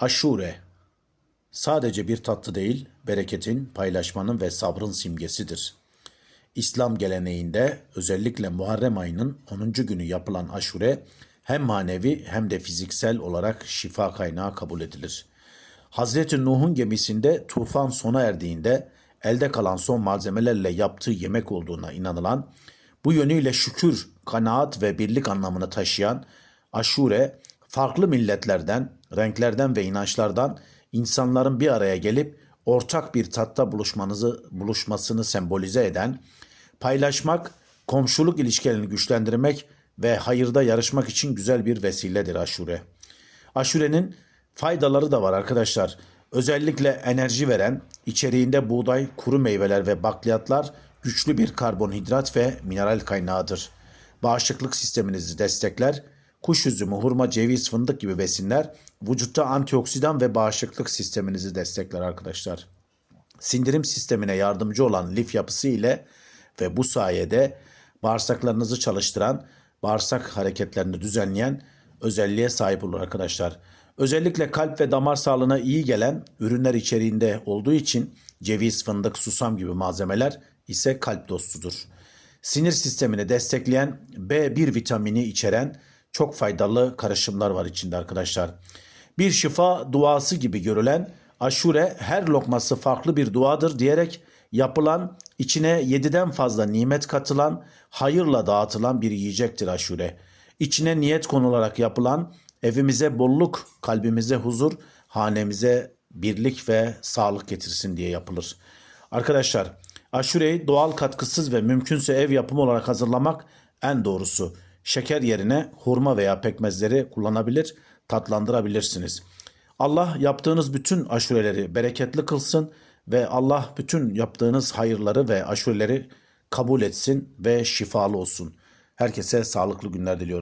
Aşure sadece bir tatlı değil, bereketin, paylaşmanın ve sabrın simgesidir. İslam geleneğinde özellikle Muharrem ayının 10. günü yapılan aşure hem manevi hem de fiziksel olarak şifa kaynağı kabul edilir. Hazreti Nuh'un gemisinde tufan sona erdiğinde elde kalan son malzemelerle yaptığı yemek olduğuna inanılan, bu yönüyle şükür, kanaat ve birlik anlamını taşıyan aşure, farklı milletlerden, renklerden ve inançlardan insanların bir araya gelip ortak bir tatta buluşmanızı buluşmasını sembolize eden, paylaşmak, komşuluk ilişkilerini güçlendirmek ve hayırda yarışmak için güzel bir vesiledir aşure. Aşurenin faydaları da var arkadaşlar. Özellikle enerji veren, içeriğinde buğday, kuru meyveler ve bakliyatlar güçlü bir karbonhidrat ve mineral kaynağıdır. Bağışıklık sisteminizi destekler, kuş üzümü, hurma, ceviz, fındık gibi besinler vücutta antioksidan ve bağışıklık sisteminizi destekler arkadaşlar. Sindirim sistemine yardımcı olan lif yapısı ile ve bu sayede bağırsaklarınızı çalıştıran, bağırsak hareketlerini düzenleyen özelliğe sahip olur arkadaşlar. Özellikle kalp ve damar sağlığına iyi gelen ürünler içeriğinde olduğu için ceviz, fındık, susam gibi malzemeler ise kalp dostudur. Sinir sistemini destekleyen B1 vitamini içeren çok faydalı karışımlar var içinde arkadaşlar. Bir şifa duası gibi görülen aşure her lokması farklı bir duadır diyerek yapılan içine yediden fazla nimet katılan hayırla dağıtılan bir yiyecektir aşure. İçine niyet konularak yapılan evimize bolluk, kalbimize huzur, hanemize birlik ve sağlık getirsin diye yapılır. Arkadaşlar aşureyi doğal katkısız ve mümkünse ev yapımı olarak hazırlamak en doğrusu. Şeker yerine hurma veya pekmezleri kullanabilir, tatlandırabilirsiniz. Allah yaptığınız bütün aşureleri bereketli kılsın ve Allah bütün yaptığınız hayırları ve aşureleri kabul etsin ve şifalı olsun. Herkese sağlıklı günler diliyorum.